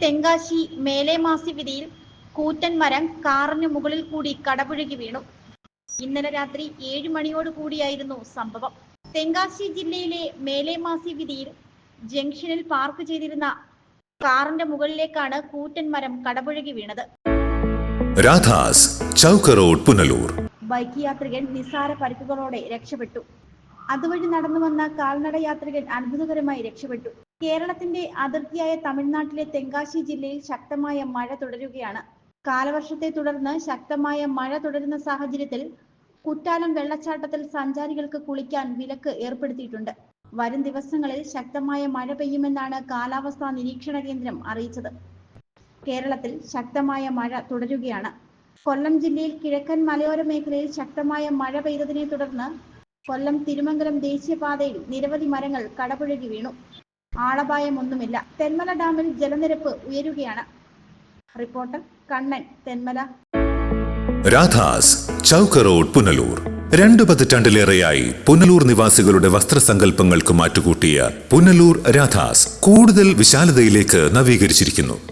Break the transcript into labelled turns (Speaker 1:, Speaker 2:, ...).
Speaker 1: തെങ്കാശി മേലേമാസി വിധിയിൽ കൂറ്റൻ മരം കാറിന് മുകളിൽ കൂടി കടപുഴകി വീണു. ഇന്നലെ രാത്രി ഏഴ് മണിയോട് കൂടിയായിരുന്നു സംഭവം. തെങ്കാശി ജില്ലയിലെ മേലേമാസി വിധിയിൽ ജംഗ്ഷനിൽ പാർക്ക് ചെയ്തിരുന്ന കാറിന്റെ മുകളിലേക്കാണ് കൂറ്റൻ മരം കടപുഴകി വീണത്.
Speaker 2: രാധാസ് ചൗക്ക് റോഡ് പുനലൂർ.
Speaker 1: ബൈക്ക് യാത്രികൻ നിസാര പരിക്കുകളോടെ രക്ഷപ്പെട്ടു. അതുവഴി നടന്നു വന്ന കാൽനട യാത്രികൻ അത്ഭുതകരമായി രക്ഷപ്പെട്ടു. കേരളത്തിന്റെ അതിർത്തിയായ തമിഴ്നാട്ടിലെ തെങ്കാശി ജില്ലയിൽ ശക്തമായ മഴ തുടരുകയാണ്. കാലവർഷത്തെ തുടർന്ന് ശക്തമായ മഴ തുടരുന്ന സാഹചര്യത്തിൽ കുറ്റാലം വെള്ളച്ചാട്ടത്തിൽ സഞ്ചാരികൾക്ക് കുളിക്കാൻ വിലക്ക് ഏർപ്പെടുത്തിയിട്ടുണ്ട്. വരും ദിവസങ്ങളിൽ ശക്തമായ മഴ പെയ്യുമെന്നാണ് കാലാവസ്ഥാ നിരീക്ഷണ കേന്ദ്രം അറിയിച്ചത്. കേരളത്തിൽ ശക്തമായ മഴ തുടരുകയാണ്. കൊല്ലം ജില്ലയിൽ കിഴക്കൻ മലയോര മേഖലയിൽ ശക്തമായ മഴ പെയ്തതിനെ തുടർന്ന് കൊല്ലം തിരുമംഗലം ദേശീയപാതയിൽ നിരവധി മരങ്ങൾ കടപുഴകി വീണു. ആളപായമൊന്നുമില്ല. തെന്മല ഡാമിൽ ജലനിരപ്പ് ഉയരുകയാണ്. റിപ്പോർട്ടർ കണ്ണൻ തെന്മല.
Speaker 2: രാധാസ് ചൗക്ക് റോഡ് പുനലൂർ. രണ്ടു പതിറ്റാണ്ടിലേറെയായി പുനലൂർ നിവാസികളുടെ വസ്ത്രസങ്കല്പങ്ങൾക്ക് മാറ്റുകൂട്ടിയ പുനലൂർ രാധാസ് കൂടുതൽ വിശാലതയിലേക്ക് നവീകരിച്ചിരിക്കുന്നു.